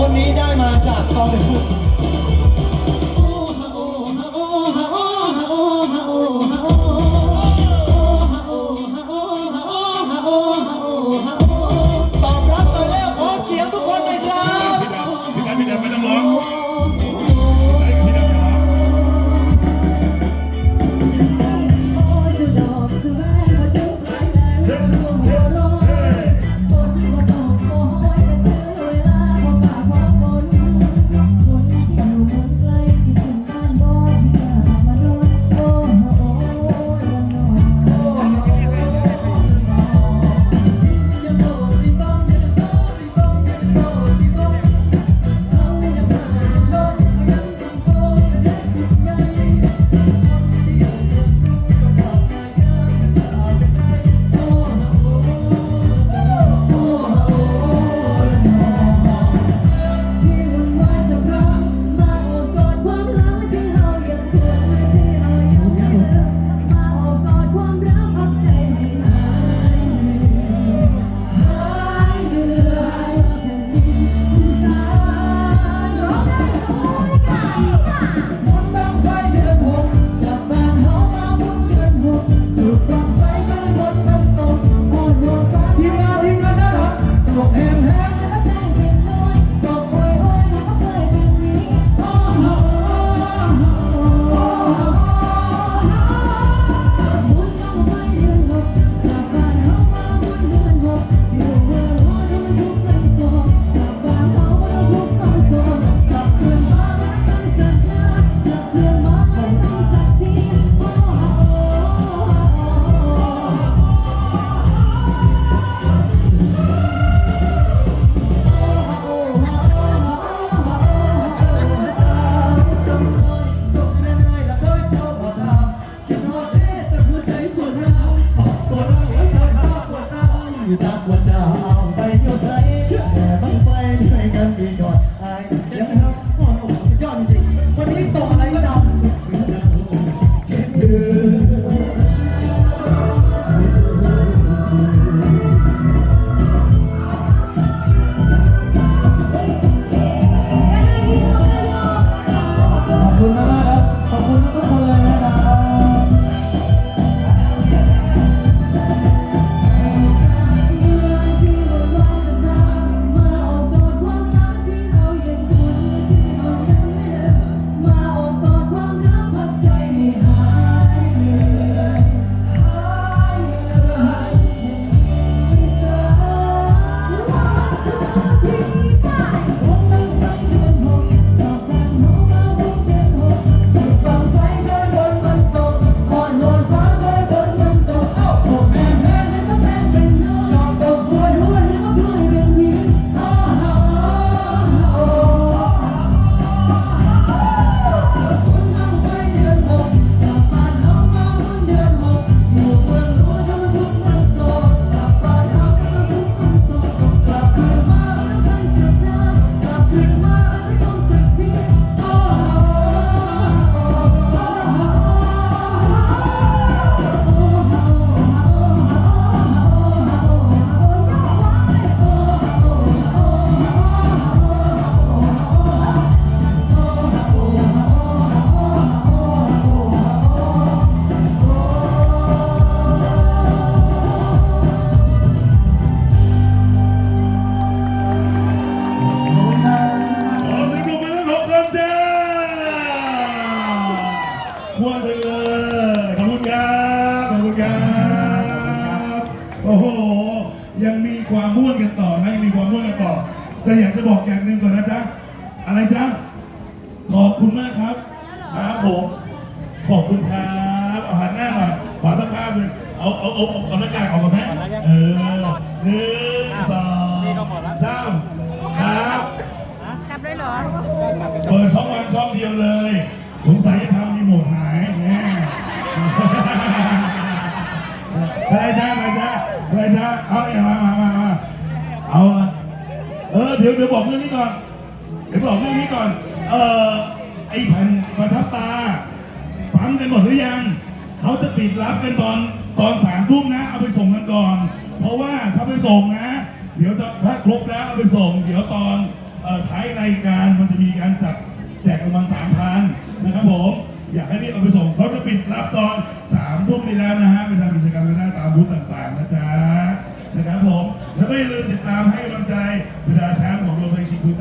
วันนี้ได้มาจากซองเด ส่งอะไรก็ด ครับขอบคุณครับ โอ้โห ยังมีความม่วนกันต่อนะยังมีความม่วนกันต่อ แต่อยากจะบอกอย่างหนึ่งก่อนนะจ๊ะ อะไรจ๊ะ ขอบคุณมากครับ ครับผม ขอบคุณครับเอาหันหน้ามาขอสักภาพหนึ่งเอาเอาเอาเอาเอาหน้ากากออกมาไหมเออหนึ่งสองสามครับ กลับเลยเหรอ เปิดช่องวันช่องเดียวเลย สงสัยจะทำ เอาเนี่ยมามามาเอาเออ เดี๋ยวเดี๋ยวบอกเรื่องนี้ก่อน เดี๋ยวบอกเรื่องนี้ก่อน เออไอ้แผ่นประทับตาปั๊มกันหมดหรือยัง เขาจะปิดรับกันตอนตอนสามทุ่มนะ เอาไปส่งกันก่อน เพราะว่าถ้าไปส่งนะ เดี๋ยวถ้าครบแล้วเอาไปส่ง เดี๋ยวตอนท้ายรายการมันจะมีการจัดแจกรางวัลสามพันนะครับผม อยากให้นี่เอาไปส่ง เขาจะปิดรับตอนสามทุ่มไปแล้วนะฮะเป็นทาง ไม่ลืมติดตามให้กำลังใจ